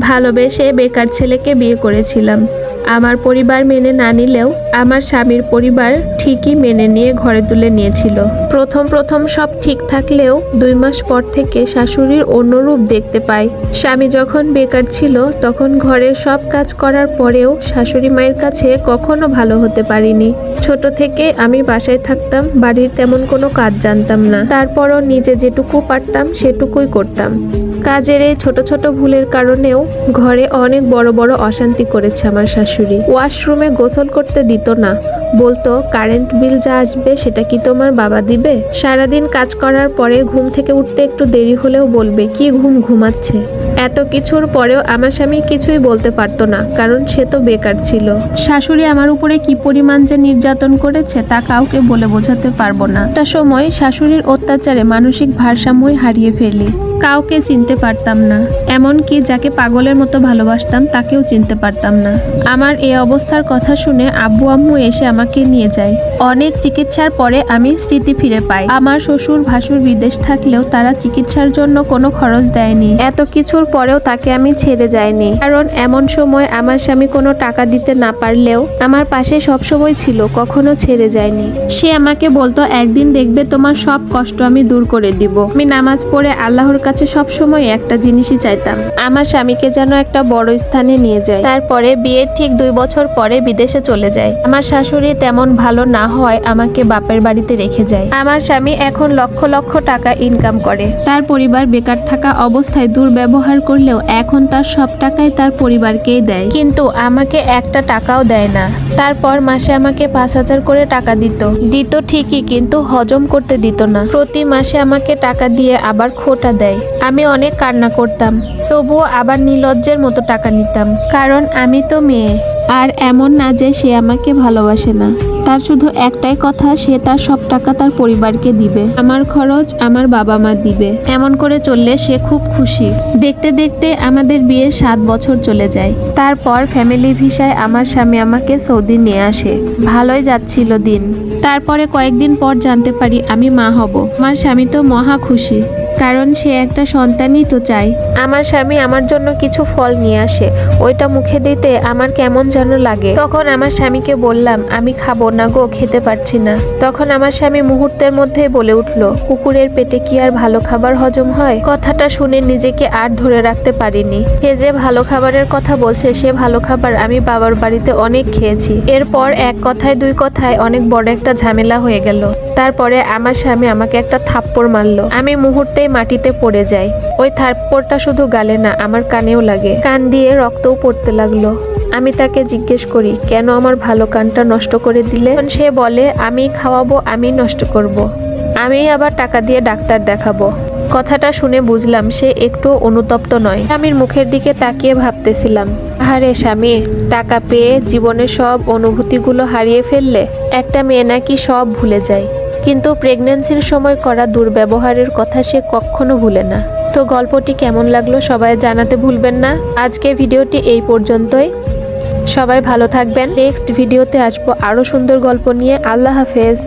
ভালোবেসে বেকার ছেলেকে বিয়ে করেছিলাম। আমার পরিবার মেনে না নিলেও আমার স্বামীর পরিবার ঠিকই মেনে নিয়ে ঘরে তুলে নিয়েছিল। প্রথম প্রথম সব ঠিক থাকলেও দুই মাস পর থেকে শাশুড়ির অন্য রূপ দেখতে পাই। স্বামী যখন বেকার ছিল, তখন ঘরের সব কাজ করার পরেও শাশুড়ি মায়ের কাছে কখনো ভালো হতে পারিনি। ছোট থেকে আমি বাসায় থাকতাম, বাড়ির তেমন কোনো কাজ জানতাম না। তারপরও নিজে যেটুকু পারতাম, সেটুকুই করতাম। কাজের এই ছোট ছোট ভুলের কারণেও ঘরে অনেক বড় বড় অশান্তি করেছে আমার শাশুড়ি। ওয়াশরুমে গোসল করতে দিত না। বলতো, কারেন্ট বিল যা আসবে সেটা কি তোমার বাবা দিবে? সারাদিন কাজ করার পরে ঘুম থেকে উঠতে একটু দেরি হলেও বলবে, কি ঘুম ঘুমাচ্ছে? এত কিছুর পরেও আমার স্বামী কিছুই বলতে পারতো না, কারণ সে তো বেকার ছিল। শাশুড়ি আমার উপরে কি পরিমাণ যে নির্যাতন করেছে তা কাউকে বলে বোঝাতে পারব না। একটা সময় শাশুড়ির অত্যাচারে মানসিক ভারসাম্যই হারিয়ে ফেলি। কাউকে চিনতে পারতাম না, এমনকি যাকে পাগলের মতো ভালোবাসতাম তাকেও চিনতে পারতাম না। আমার এই অবস্থার কথা শুনে আব্বু আম্মু এসে আমাকে নিয়ে যায়। অনেক চিকিৎসার পরে আমি স্মৃতি ফিরে পাই। আমার শ্বশুর ভাসুর বিদেশ থাকলেও তারা চিকিৎসার জন্য কোনো খরচ দেয়নি। এত কিছুর পরেও তাকে আমি ছেড়ে যাইনি। কারণ এমন সময় আমার স্বামী কোনো টাকা দিতে না পারলেও আমার পাশে সবসময় ছিল, কখনো ছেড়ে যায়নি। সে আমাকে বলতো, একদিন দেখবে তোমার সব কষ্ট আমি দূর করে দিব। আমি নামাজ পড়ে আল্লাহর কাছে সব সময় একটা জিনিসই চাইতাম। আমার স্বামীকে যেন একটা বড় স্থানে নিয়ে যায়। তারপরে বিয়ের ঠিক দুই বছর পরে বিদেশে চলে যায়। আমার শাশুড়ি তেমন ভালো না হয় আমাকে বাপের বাড়িতে রেখে যায়। আমার স্বামী এখন লক্ষ লক্ষ টাকা ইনকাম করে। তার পরিবার বেকার থাকা অবস্থায় দুর্ব্যবহার করলেও এখন তার সব টাকাই তার পরিবারকেই দেয়। কিন্তু আমাকে একটা টাকাও দেয় না। তারপর মাসে আমাকে পাঁচ হাজার করে টাকা দিত। দিত ঠিকই কিন্তু হজম করতে দিত না। প্রতি মাসে আমাকে টাকা দিয়ে আবার খোটা দেয়। আমি অনেক কান্না করতাম। তবুও আবার নির্লজ্জের মতো টাকা নিতাম। কারণ আমি তো মেয়ে। আর এমন না যে সে আমাকে ভালোবাসে না। তার শুধু একটাই কথা, সে তার সব টাকা তার পরিবারকে দিবে। আমার খরচ আমার বাবা মা দিবে। এমন করে চললে সে খুব খুশি। দেখতে দেখতে আমাদের বিয়ের সাত বছর চলে যায়। তারপর ফ্যামিলি ভিসায় আমার স্বামী আমাকে সৌদি নিয়ে আসে। ভালোই যাচ্ছিল দিন। তারপরে কয়েকদিন পর জানতে পারি আমি মা হব। আমার স্বামী তো মহা খুশি। কারণ সে একটা সন্তানই তো চাই। আমার স্বামী আমার জন্য কিছু ফল নিয়ে আসে। ওইটা মুখে দিতে আমার কেমন যেন লাগে। তখন আমার স্বামীকে বললাম, আমি খাব না গো, খেতে পারছি না। তখন আমার স্বামী মুহূর্তের মধ্যেই বলে উঠল, কুকুরের পেটে কি আর ভালো খাবার হজম হয়? কথাটা শুনে নিজেকে আর ধরে রাখতে পারিনি। সে যে ভালো খাবারের কথা বলছে, সে ভালো খাবার আমি বাবার বাড়িতে অনেক খেয়েছি। এরপর এক কথায়, দুই কথায় অনেক বড় একটা ঝামেলা হয়ে গেল। তারপরে আমার স্বামী আমাকে একটা থাপ্পড় মারলো। আমি মুহূর্তেই মাটিতে পড়ে যায়। ওই থাপ্পড়টা শুধু গালে না, আমার কানেও লাগে। কান দিয়ে রক্তও পড়তে লাগল। আমি তাকে জিজ্ঞেস করি, কেন আমার ভালো কানটা নষ্ট করে দিলে? সে বলে, আমি খাওয়াবো, আমি নষ্ট করব। আমি আবার টাকা দিয়ে ডাক্তার দেখাবো। কথাটা শুনে বুঝলাম সে একটু অনুতপ্ত নয়। স্বামীর মুখের দিকে তাকিয়ে ভাবতেছিলাম আরে স্বামী, টাকা পেয়ে জীবনের সব অনুভূতিগুলো হারিয়ে ফেললে একটা মেয়ে নাকি সব ভুলে যায়। কিন্তু প্রেগন্যান্সির সময় করা দুর্ব্যবহারের কথা সে কখনো ভুলে না। তো গল্পটি কেমন লাগল সবাই জানাতে ভুলবেন না। আজকে ভিডিওটি এই পর্যন্তই। সবাই ভালো থাকবেন। নেক্সট ভিডিওতে আসব আরও সুন্দর গল্প নিয়ে। আল্লাহ হাফেজ।